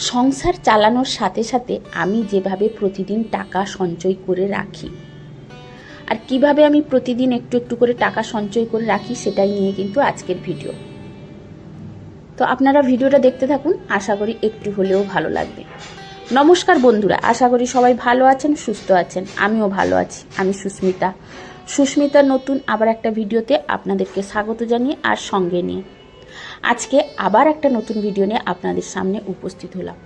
সংসার চালানোর সাথে সাথে আমি যেভাবে প্রতিদিন টাকা সঞ্চয় করে রাখি, আর কীভাবে আমি প্রতিদিন একটু একটু করে টাকা সঞ্চয় করে রাখি সেটাই নিয়ে কিন্তু আজকের ভিডিও। তো আপনারা ভিডিওটা দেখতে থাকুন, আশা করি একটু হলেও ভালো লাগবে। নমস্কার বন্ধুরা, আশা করি সবাই ভালো আছেন, সুস্থ আছেন, আমিও ভালো আছি, আমি সুস্মিতা। সুস্মিতার নতুন আবার একটা ভিডিওতে আপনাদেরকে স্বাগত জানিয়ে আর সঙ্গে নিয়ে। আজকে আবার একটা নতুন ভিডিও নিয়ে আপনাদের সামনে উপস্থিত হলাম।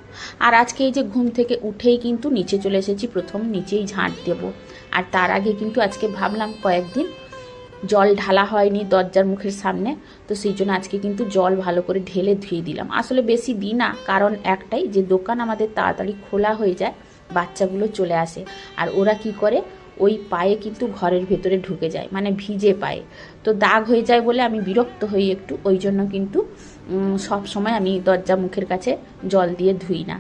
আর আজকে এই যে ঘুম থেকে উঠেই কিন্তু নিচে চলে এসেছি, প্রথম নিচেই ঝাঁট দেব। আর তার আগে কিন্তু আজকে ভাবলাম কয়েকদিন জল ঢালা হয়নি দরজার মুখের সামনে, তো সেই জন্য আজকে কিন্তু জল ভালো করে ঢেলে ধুয়ে দিলাম। আসলে বেশি দিই না, কারণ একটাই যে দোকান আমাদের তাড়াতাড়ি খোলা হয়ে যায়, বাচ্চাগুলো চলে আসে। আর ওরা কি করে? ওই পায়ে কিন্তু ঘরের ভেতরে ঢুকে যায় মানে ভিজে পায়ে। তো দাগ হয়ে যায় বলে আমি বিরক্ত হই একটু, ওই জন্য কিন্তু সব সময় আমি দরজা মুখের কাছে জল দিয়ে ধুই না।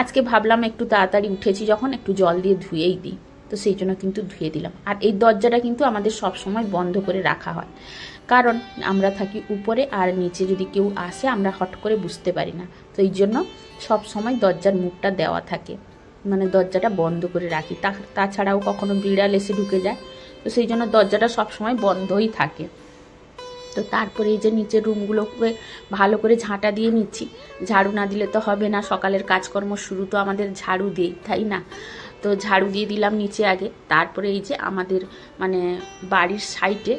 আজকে ভাবলাম একটু তাড়াতাড়ি উঠেছি যখন, একটু জল দিয়ে ধুয়েই দিই। তো সেই জন্য কিন্তু ধুয়ে দিলাম। আর এই দরজাটা কিন্তু আমাদের সব সময় বন্ধ করে রাখা হয়। কারণ আমরা থাকি উপরে আর নিচে যদি কেউ আসে, আমরা হট করে বুঝতে পারি না। তো এই জন্য সব সময় দরজার মুখটা দেওয়া থাকে। মানে দরজাটা বন্ধ করে রাখি। তা, তাছাড়াও কখনো বিড়াল এসে ঢুকে যায়। তো সেই জন্য দরজাটা সবসময় বন্ধই থাকে। তো তারপরে এই যে নিচের রুমগুলোকে ভালো করে ঝাঁটা দিয়ে নিচ্ছি। ঝাড়ু না দিলে তো হবে না, সকালের কাজকর্ম শুরু তো আমাদের ঝাড়ু দিই তাই না? তো ঝাড়ু দিয়ে দিলাম নিচে আগে। তারপরে এই যে আমাদের মানে বাড়ির সাইডে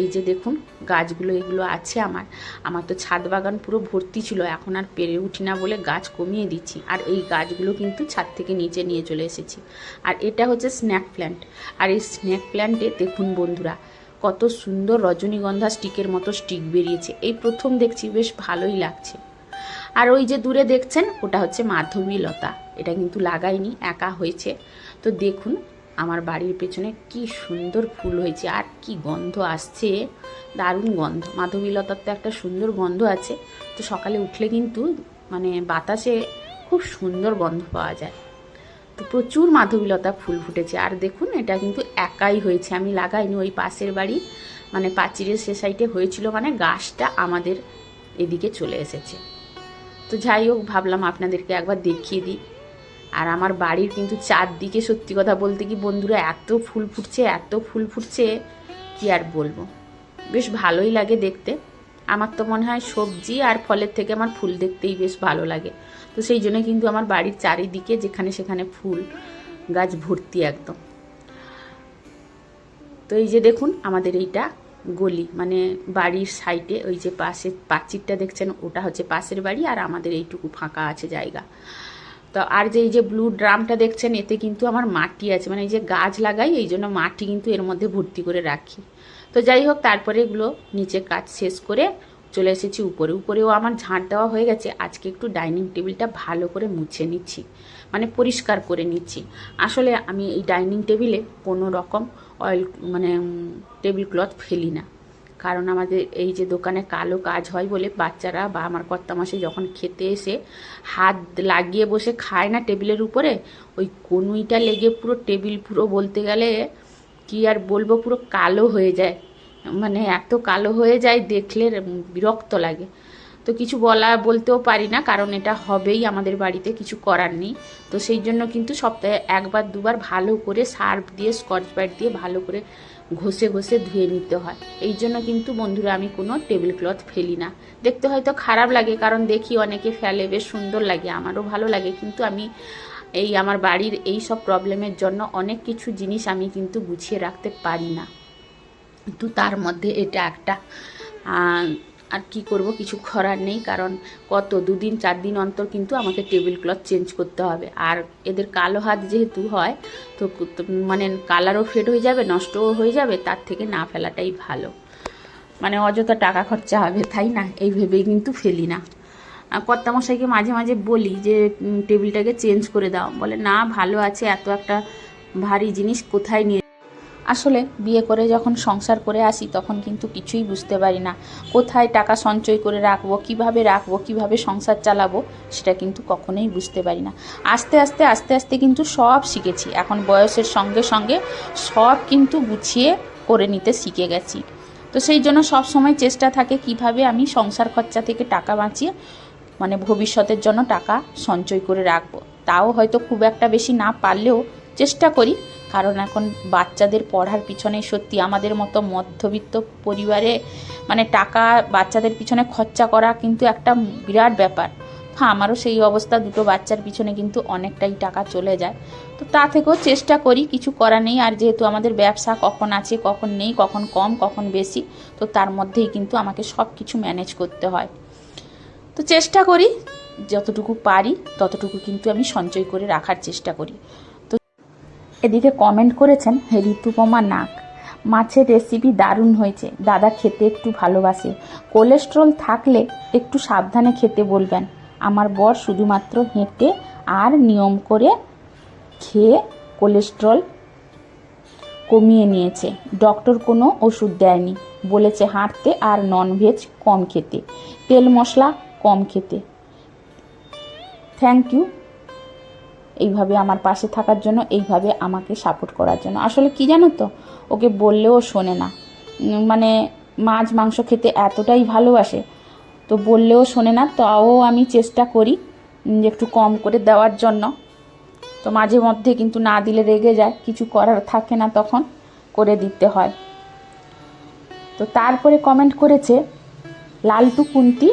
এই যে দেখুন, গাছগুলো, এগুলো আছে আমার। আমার তো ছাদ বাগান পুরো ভর্তি ছিল, এখন আর পেরে উঠি না বলে গাছ কমিয়ে দিচ্ছি। আর এই গাছগুলো কিন্তু ছাদ থেকে নিচে নিয়ে চলে এসেছি। আর এটা হচ্ছে স্ন্যাক প্ল্যান্ট। আর এই স্ন্যাক প্ল্যান্টে দেখুন বন্ধুরা, কত সুন্দর রজনীগন্ধা স্টিকের মতো স্টিক বেরিয়েছে। এই প্রথম দেখছি, বেশ ভালোই লাগছে। আর ওই যে দূরে দেখছেন, ওটা হচ্ছে মাধবী লতা। এটা কিন্তু লাগাইনি, একা হয়েছে। তো দেখুন আমার বাড়ির পেছনে কি সুন্দর ফুল হয়েছে আর কি গন্ধ আসছে। দারুণ গন্ধ। মাধবী লতার তো একটা সুন্দর গন্ধ আছে। তো সকালে উঠলে কিন্তু মানে বাতাসে খুব সুন্দর গন্ধ পাওয়া যায়। তো প্রচুর মাধবীলতা ফুল ফুটেছে। আর দেখুন, এটা কিন্তু একাই হয়েছে। আমি লাগাইনি, ওই পাশের বাড়ি মানে পাঁচিরের সে সাইডে হয়েছিল মানে গাছটা আমাদের এদিকে চলে এসেছে। তো যাই হোক, ভাবলাম আপনাদেরকে একবার দেখিয়ে দিই। আর আমার বাড়ির কিন্তু চারদিকে সত্যি কথা বলতে কি বন্ধুরা এত ফুল ফুটছে, এত ফুল ফুটছে, কি আর বলব? বেশ ভালোই লাগে দেখতে। আমার তো মনে হয় সবজি আর ফলের থেকে আমার ফুল দেখতেই বেশ ভালো লাগে। তো সেই জন্য কিন্তু আমার বাড়ির চারিদিকে যেখানে সেখানে ফুল গাছ ভর্তি একদম। তো এই যে দেখুন, আমাদের এইটা গলি মানে বাড়ির সাইডে ওই যে পাশে পাঁচিরটা দেখছেন, ওটা হচ্ছে পাশের বাড়ি আর আমাদের এইটুকু ফাঁকা আছে জায়গা। তো আর যে এই যে ব্লু ড্রামটা দেখছেন, এতে কিন্তু আমার মাটি আছে। মানে এই যে গাছ লাগাই, এই জন্য মাটি কিন্তু এর মধ্যে ভর্তি করে রাখি। তো যাই হোক, তারপরে এগুলো নিচে কাজ শেষ করে চলে এসেছি উপরে। উপরেও আমার ঝাঁট দেওয়া হয়ে গেছে। আজকে একটু ডাইনিং টেবিলটা ভালো করে মুছে নিচ্ছি। মানে পরিষ্কার করে নিচ্ছি। আসলে আমি এই ডাইনিং টেবিলে কোনো রকম অয়েল মানে টেবিল ক্লথ ফেলি না। কারণ আমাদের এই যে দোকানে কালো কাজ হয় বলে বাচ্চারা বা আমার কর্তামাসে যখন খেতে এসে হাত লাগিয়ে বসে খায় না টেবিলের উপরে, ওই কনুইটা লেগে পুরো টেবিল পুরো বলতে গেলে কি আর বলব, পুরো কালো হয়ে যায়। মানে এত কালো হয়ে যায় দেখলে বিরক্ত লাগে। তো কিছু বলা বলতেও পারি না, কারণ এটা হবেই, আমাদের বাড়িতে কিছু করার নেই। তো সেই জন্য কিন্তু সপ্তাহে একবার, দুবার ভালো করে সার্ফ দিয়ে, স্কচ ব্রাইট দিয়ে ভালো করে ঘষে ঘষে ধুয়ে নিতে হয়। এই জন্য কিন্তু বন্ধুরা আমি কোনো টেবিল ক্লথ ফেলি না। দেখতে হয়তো খারাপ লাগে, কারণ দেখি অনেকে ফেলে, বেশ সুন্দর লাগে, আমারও ভালো লাগে। কিন্তু আমি এই আমার বাড়ির এই সব প্রবলেমের জন্য অনেক কিছু জিনিস আমি কিন্তু গুছিয়ে রাখতে পারি না। কিন্তু তার মধ্যে এটা একটা আর কি করব কিছু করার নেই, কারণ কত, দুদিন চার দিন অন্তর কিন্তু আমাকে টেবিল ক্লথ চেঞ্জ করতে হবে। আর এদের কালো হাত যেহেতু হয়, তো মানে কালারও ফেড হয়ে যাবে, নষ্টও হয়ে যাবে, তার থেকে না ফেলাটাই ভালো। মানে অযথা টাকা খরচা হবে, তাই না? এই ভেবেই কিন্তু ফেলি না। কর্তামশাইকে মাঝে মাঝে বলি যে টেবিলটাকে চেঞ্জ করে দাও। বলে, না, ভালো আছে, এত একটা ভারী জিনিস কোথায় নিয়ে আসলে বিয়ে করে যখন সংসার করে আসি তখন কিন্তু কিছুই বুঝতে পারি না। কোথায় টাকা সঞ্চয় করে রাখব, কীভাবে রাখব, কীভাবে সংসার চালাবো সেটা কিন্তু কখনোই বুঝতে পারি না। আস্তে আস্তে আস্তে আস্তে কিন্তু সব শিখেছি। এখন বয়সের সঙ্গে সঙ্গে সব কিন্তু গুছিয়ে করে নিতে শিখে গেছি। তো সেই জন্য সব সময় চেষ্টা থাকে কীভাবে আমি সংসার খরচা থেকে টাকা বাঁচিয়ে মানে ভবিষ্যতের জন্য টাকা সঞ্চয় করে রাখব। তাও হয়তো খুব একটা বেশি না পারলেও চেষ্টা করি, কারণ এখন বাচ্চাদের পড়ার পিছনে সত্যি আমাদের মতো মধ্যবিত্ত পরিবারে মানে টাকা বাচ্চাদের পিছনে খরচা করা কিন্তু একটা বিরাট ব্যাপার। হ্যাঁ আমারও সেই অবস্থা, দুটো বাচ্চার পিছনে কিন্তু অনেকটাই টাকা চলে যায়। তো তা থেকেও চেষ্টা করি, কিছু করা নেই। আর যেহেতু আমাদের ব্যবসা কখন আছে, কখন নেই, কখন কম, কখন বেশি, তো তার মধ্যেই কিন্তু আমাকে সব কিছু ম্যানেজ করতে হয়। তো চেষ্টা করি, যতটুকু পারি, ততটুকু কিন্তু আমি সঞ্চয় করে রাখার চেষ্টা করি। এদিকে কমেন্ট করেছেন ঋতুপমা নাক মাছের রেসিপি দারুণ হয়েছে। দাদা খেতে একটু ভালোবাসে। কোলেস্ট্রল থাকলে একটু সাবধানে খেতে বলবেন। আমার বর শুধুমাত্র হেঁটে আর নিয়ম করে খেয়ে কোলেস্ট্রল কমিয়ে নিয়েছে। ডক্টর কোনো ওষুধ দেয়নি। বলেছে হাঁটতে আর ননভেজ কম খেতে। তেল মশলা কম খেতে। থ্যাংক ইউ এইভাবে আমার পাশে থাকার জন্য, এইভাবে আমাকে সাপোর্ট করার জন্য। আসলে কি জানো তো? ওকে বললেও শোনে না। মানে মাছ, মাংস খেতে এতটাই ভালোবাসে, তো বললেও শোনে না। তাও আমি চেষ্টা করি যে একটু কম করে দেওয়ার জন্য। তো মাঝে মধ্যে কিন্তু না দিলে রেগে যায়, কিছু করার থাকে না তখন, করে দিতে হয়। তো তারপরে কমেন্ট করেছে, Laltu Kunti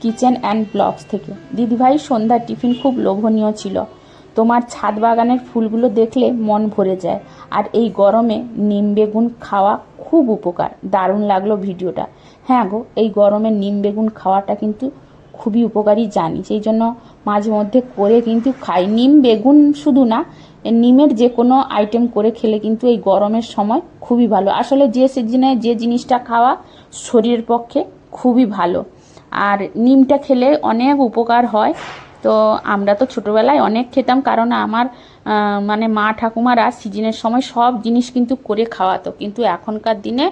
kitchen and blogs থেকে। দিদিভাই সন্ধ্যার টিফিন খুব লোভনীয় ছিল। তোমার ছাদ বাগানের ফুলগুলো দেখলে মন ভরে যায়। আর এই গরমে নিম বেগুন খাওয়া খুব উপকার। দারুণ লাগল ভিডিওটা। হ্যাঁ গো, এই গরমে নিম বেগুন খাওয়াটা কিন্তু খুবই উপকারী জানি। সেই জন্য মাঝে মধ্যে করে কিন্তু খাই। নিম বেগুন শুধু না, নিমের যে কোনো আইটেম করে খেলে কিন্তু এই গরমের সময় খুবই ভালো। আসলে যে সিজনে যে জিনিসটা খাওয়া শরীরের পক্ষে খুবই ভালো। আর নিমটা খেলে অনেক উপকার হয়। তো আমরা তো ছোটোবেলায় অনেক খেতাম, কারণ আমার মানে মা ঠাকুমারা সিজনের সময় সব জিনিস কিন্তু করে খাওয়াতো। কিন্তু এখনকার দিনে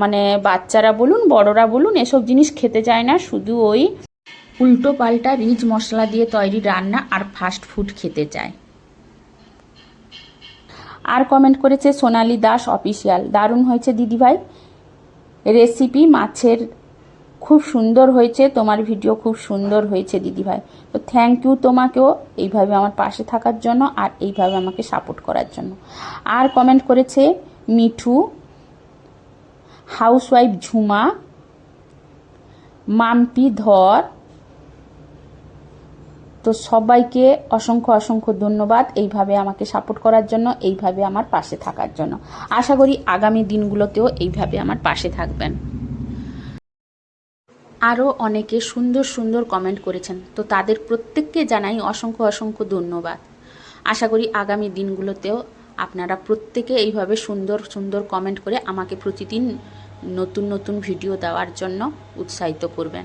মানে বাচ্চারা বলুন, বড়রা বলুন, এসব জিনিস খেতে চায় না, শুধু ওই উল্টো পাল্টা রিচ মশলা দিয়ে তৈরি রান্না আর ফাস্ট ফুড খেতে চায়। আর কমেন্ট করেছে সোনালি দাস অফিসিয়াল দারুণ হয়েছে দিদিভাই। রেসিপি মাছের খুব সুন্দর হয়েছে, তোমার ভিডিও খুব সুন্দর হয়েছে, দিদিভাই। তো থ্যাংক ইউ তোমাকেও এইভাবে আমার পাশে থাকার জন্য আর এইভাবে আমাকে সাপোর্ট করার জন্য। আর কমেন্ট করেছে মিঠু হাউসওয়াইফ ঝুমা, মাম্পি ধর। তো সবাইকে অসংখ্য অসংখ্য ধন্যবাদ এইভাবে আমাকে সাপোর্ট করার জন্য, এইভাবে আমার পাশে থাকার জন্য। আশা করি আগামী দিনগুলোতেও এইভাবে আমার পাশে থাকবেন। আরও অনেকে সুন্দর সুন্দর কমেন্ট করেছেন। তো তাদের প্রত্যেককে জানাই অসংখ্য অসংখ্য ধন্যবাদ। আশা করি আগামী দিনগুলোতেও আপনারা প্রত্যেকে এইভাবে সুন্দর সুন্দর কমেন্ট করে আমাকে প্রতিদিন নতুন নতুন ভিডিও দেওয়ার জন্য উৎসাহিত করবেন।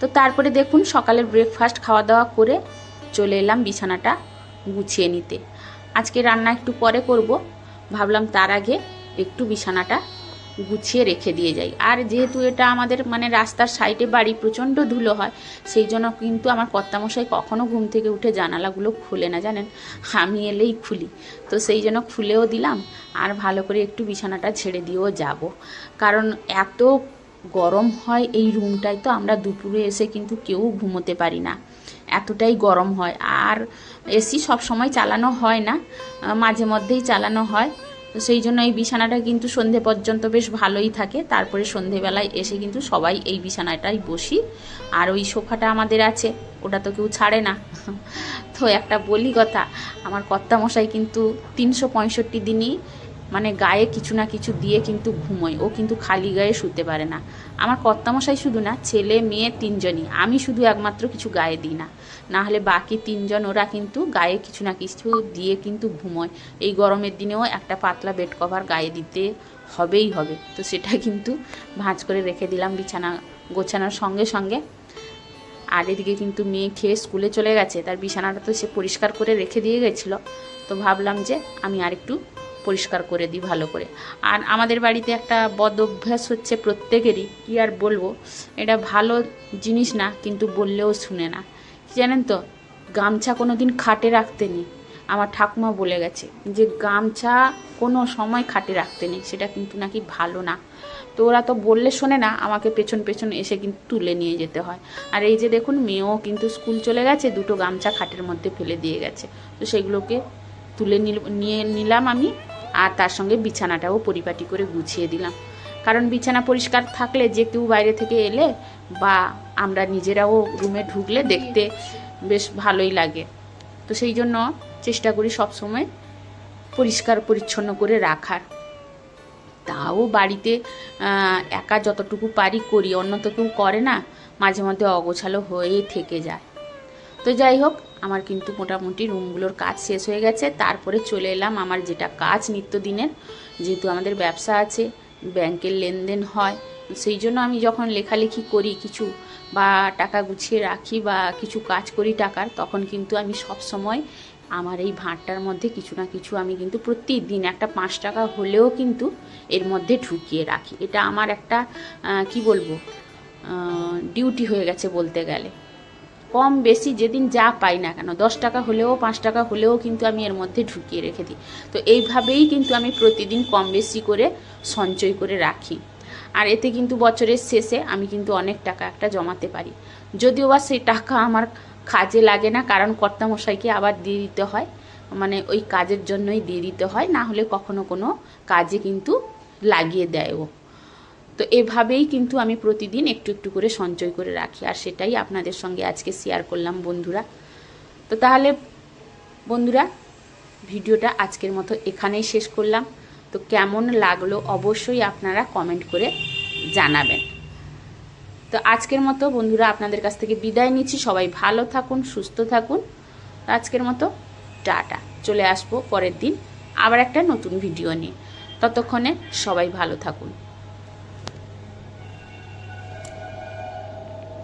তো তারপরে দেখুন সকালের ব্রেকফাস্ট খাওয়া দাওয়া করে চলে এলাম বিছানাটা গুছিয়ে নিতে। আজকে রান্না একটু পরে করব। ভাবলাম তার আগে একটু বিছানাটা গুছিয়ে রেখে দিয়ে যাই। আর যেহেতু এটা আমাদের মানে রাস্তার সাইডে বাড়ি প্রচণ্ড ধুলো হয়, সেই জন্য কিন্তু আমার কর্তামশাই কখনও ঘুম থেকে উঠে জানালাগুলো খুলে না, জানেন? আমি এলেই খুলি। তো সেই জন্য খুলেও দিলাম, আর ভালো করে একটু বিছানাটা ছেড়ে দিয়েও যাব। কারণ এত গরম হয় এই রুমটায় তো আমরা দুপুরে এসে কিন্তু কেউ ঘুমোতে পারি না। এতটাই গরম হয়। আর এসি সব সময় চালানো হয় না মাঝে মধ্যেই চালানো হয়। তো সেই জন্য এই বিছানাটা কিন্তু সন্ধে পর্যন্ত বেশ ভালোই থাকে। তারপরে সন্ধেবেলায় এসে কিন্তু সবাই এই বিছানাটাই বসি। আর ওই সোফাটা আমাদের আছে, ওটা তো কেউ ছাড়ে না। তো একটা বলি কথা, আমার কর্তামশাই কিন্তু তিনশো পঁয়ষট্টি দিনই মানে গায়ে কিছু না কিছু দিয়ে কিন্তু ঘুমোয় ও কিন্তু খালি গায়ে শুতে পারে না। আমার কর্তামশাই শুধু না, ছেলে, মেয়ে তিনজনই। আমি শুধু একমাত্র কিছু গায়ে দিই না। না হলে বাকি তিনজন ওরা কিন্তু গায়ে কিছু না কিছু দিয়ে কিন্তু ঘুমোয়। এই গরমের দিনেও একটা পাতলা বেড কভার গায়ে দিতে হবেই হবে। তো সেটা কিন্তু ভাঁজ করে রেখে দিলাম বিছানা গোছানোর সঙ্গে সঙ্গে। আর এদিকে কিন্তু মেয়ে খেয়ে স্কুলে চলে গেছে। তার বিছানাটা তো সে পরিষ্কার করে রেখে দিয়ে গেছিল। তো ভাবলাম যে আমি আরেকটু পরিষ্কার করে দিই ভালো করে। আর আমাদের বাড়িতে একটা বদ অভ্যাস হচ্ছে প্রত্যেকেরই, কী আর বলব? এটা ভালো জিনিস না, কিন্তু বললেও শুনে না। জানেন তো? গামছা কোনো দিন খাটে রাখতে নেই। আমার ঠাকুমা বলে গেছে যে, গামছা কোনো সময় খাটে রাখতে নেই, সেটা কিন্তু নাকি ভালো না। তো ওরা তো বললে শোনে না, আমাকে পেছন পেছন এসে কিন্তু তুলে নিয়ে যেতে হয়। আর এই যে দেখুন, মেয়েও কিন্তু স্কুল চলে গেছে, দুটো গামছা খাটের মধ্যে ফেলে দিয়ে গেছে। তো সেগুলোকে তুলে নিয়ে নিলাম আমি আর তার সঙ্গে বিছানাটাও পরিপাটি করে গুছিয়ে দিলাম। কারণ বিছানা পরিষ্কার থাকলে যে কেউ বাইরে থেকে এলে বা আমরা নিজেরাও রুমে ঢুকলে দেখতে বেশ ভালোই লাগে। তো সেই জন্য চেষ্টা করি সবসময় পরিষ্কার পরিচ্ছন্ন করে রাখার। তাও বাড়িতে একা যতটুকু পারি করি, অন্য তো কেউ করে না, মাঝে মধ্যে অগোছালো হয়েই থেকে যায়। তো যাই হোক আমার কিন্তু মোটামুটি রুমগুলোর কাজ শেষ হয়ে গেছে। তারপরে চলে এলাম আমার যেটা কাজ নিত্যদিনের, যেহেতু আমাদের ব্যবসা আছে, ব্যাংকের লেনদেন হয়, সেই জন্য আমি যখন লেখালেখি করি কিছু বা টাকা গুছিয়ে রাখি বা কিছু কাজ করি টাকার, তখন কিন্তু আমি সব সময় আমার এই ভাঁড়টার মধ্যে কিছু না কিছু আমি কিন্তু প্রতিদিন একটা পাঁচ টাকা হলেও কিন্তু এর মধ্যে ঢুকিয়ে রাখি। এটা আমার একটা কি বলব ডিউটি হয়ে গেছে বলতে গেলে। কম বেশি যেদিন যা পাই না কেন, দশ টাকা হলেও, পাঁচ টাকা হলেও কিন্তু আমি এর মধ্যে ঢুকিয়ে রেখে দিই। তো এইভাবেই কিন্তু আমি প্রতিদিন কম বেশি করে সঞ্চয় করে রাখি। আর এতে কিন্তু বছরের শেষে আমি কিন্তু অনেক টাকা একটা জমাতে পারি। যদিও বা সেই টাকা আমার কাজে লাগে না, কারণ কর্তামশাইকে আবার দিয়ে দিতে হয়। মানে ওই কাজের জন্যই দিয়ে দিতে হয়, না হলে কখনো কোনো কাজে কিন্তু লাগিয়ে দেয় ও তো এভাবেই কিন্তু আমি প্রতিদিন একটু একটু করে সঞ্চয় করে রাখি, আর সেটাই আপনাদের সঙ্গে আজকে শেয়ার করলাম বন্ধুরা। তো তাহলে বন্ধুরা, ভিডিওটা আজকের মতো এখানেই শেষ করলাম। তো কেমন লাগল অবশ্যই আপনারা কমেন্ট করে জানাবেন। তো আজকের মতো বন্ধুরা, আপনাদের কাছ থেকে বিদায় নিচ্ছি। সবাই ভালো থাকুন, সুস্থ থাকুন। আজকের মতো টাটা। চলে আসব পরের দিন আবার একটা নতুন ভিডিও নিয়ে। ততক্ষণে সবাই ভালো থাকুন।